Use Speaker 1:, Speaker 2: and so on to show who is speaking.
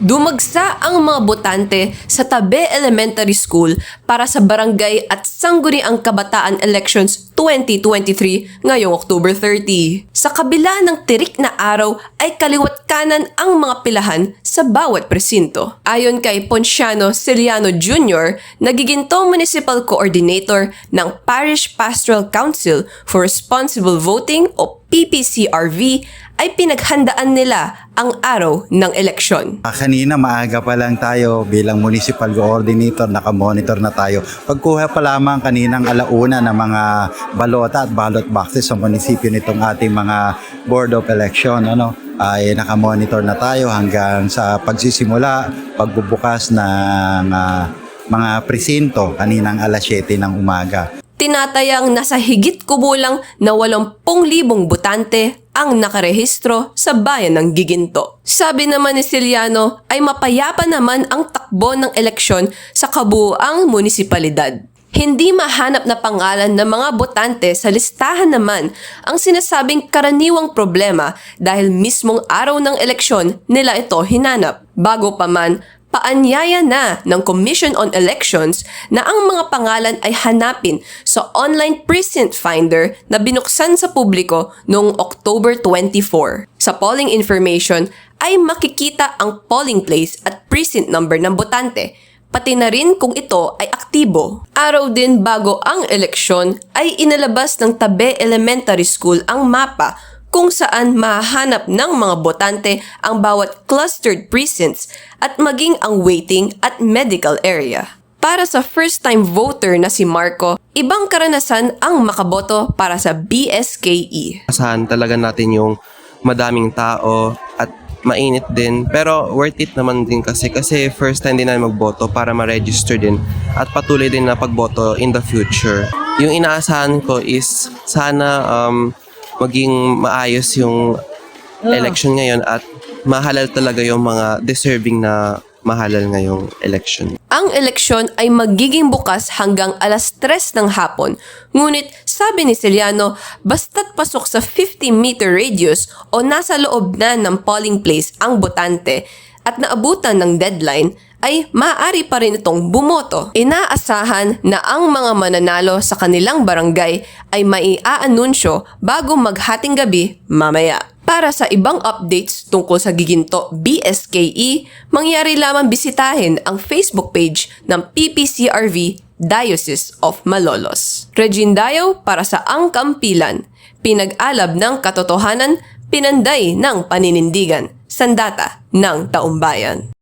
Speaker 1: Dumagsa ang mga botante sa Tabe Elementary School para sa barangay at sangguniang kabataan elections 2023 ngayong October 30. Sa kabila ng tirik na araw ay kaliwat kanan ang mga pilahan sa bawat presinto. Ayon kay Ponciano Ciliano Jr., nagigintong Municipal Coordinator ng Parish Pastoral Council for Responsible Voting o PPCRV ay pinaghandaan nila ang araw ng eleksyon.
Speaker 2: Ah, Kanina maaga pa lang tayo bilang municipal coordinator, nakamonitor na tayo. Pagkuha pa lamang kaninang alauna ng mga balota at ballot boxes sa munisipyo nitong ating mga Board of Election, ano, ay nakamonitor na tayo hanggang sa pagsisimula, pagbubukas ng ah, mga presinto kaninang alas 7 ng umaga.
Speaker 1: Tinatayang nasa higit kubulang na 80,000 botante ang nakarehistro sa bayan ng Giginto. Sabi naman ni Ciliano ay mapayapa naman ang takbo ng eleksyon sa kabuuang munisipalidad. Hindi mahanap na pangalan ng mga botante sa listahan naman ang sinasabing karaniwang problema dahil mismong araw ng eleksyon nila ito hinanap. Bago pa man, paanyaya na ng Commission on Elections na ang mga pangalan ay hanapin sa online precinct finder na binuksan sa publiko noong October 24. Sa polling information ay makikita ang polling place at precinct number ng botante pati na rin kung ito ay aktibo. Araw din bago ang eleksyon ay inalabas ng Tabe Elementary School ang mapa kung saan mahanap ng mga botante ang bawat clustered precincts at maging ang waiting at medical area. Para sa first-time voter na si Marco, ibang karanasan ang makaboto para sa BSKE.
Speaker 3: asahan talaga natin yung madaming tao at mainit din. Pero worth it naman din kasi kasi first time din namin magboto para ma-register din at patuloy din na pagboto in the future. Yung inaasahan ko is sana um, maging maayos yung election ngayon at mahalal talaga yung mga deserving na mahalal ngayong election.
Speaker 1: Ang eleksyon ay magiging bukas hanggang alas 3 ng hapon. Ngunit sabi ni Ciliano, basta't pasok sa 50-meter radius o nasa loob na ng polling place ang botante at naabutan ng deadline, ay maaari pa rin itong bumoto. Inaasahan na ang mga mananalo sa kanilang barangay ay maiaanunsyo bago maghating gabi mamaya. Para sa ibang updates tungkol sa Giginto BSKE, mangyari lamang bisitahin ang Facebook page ng PPCRV Diocese of Malolos. Regine Dayo para sa Ang Kampilan, pinag-alab ng katotohanan, pinanday ng paninindigan, sandata ng taumbayan.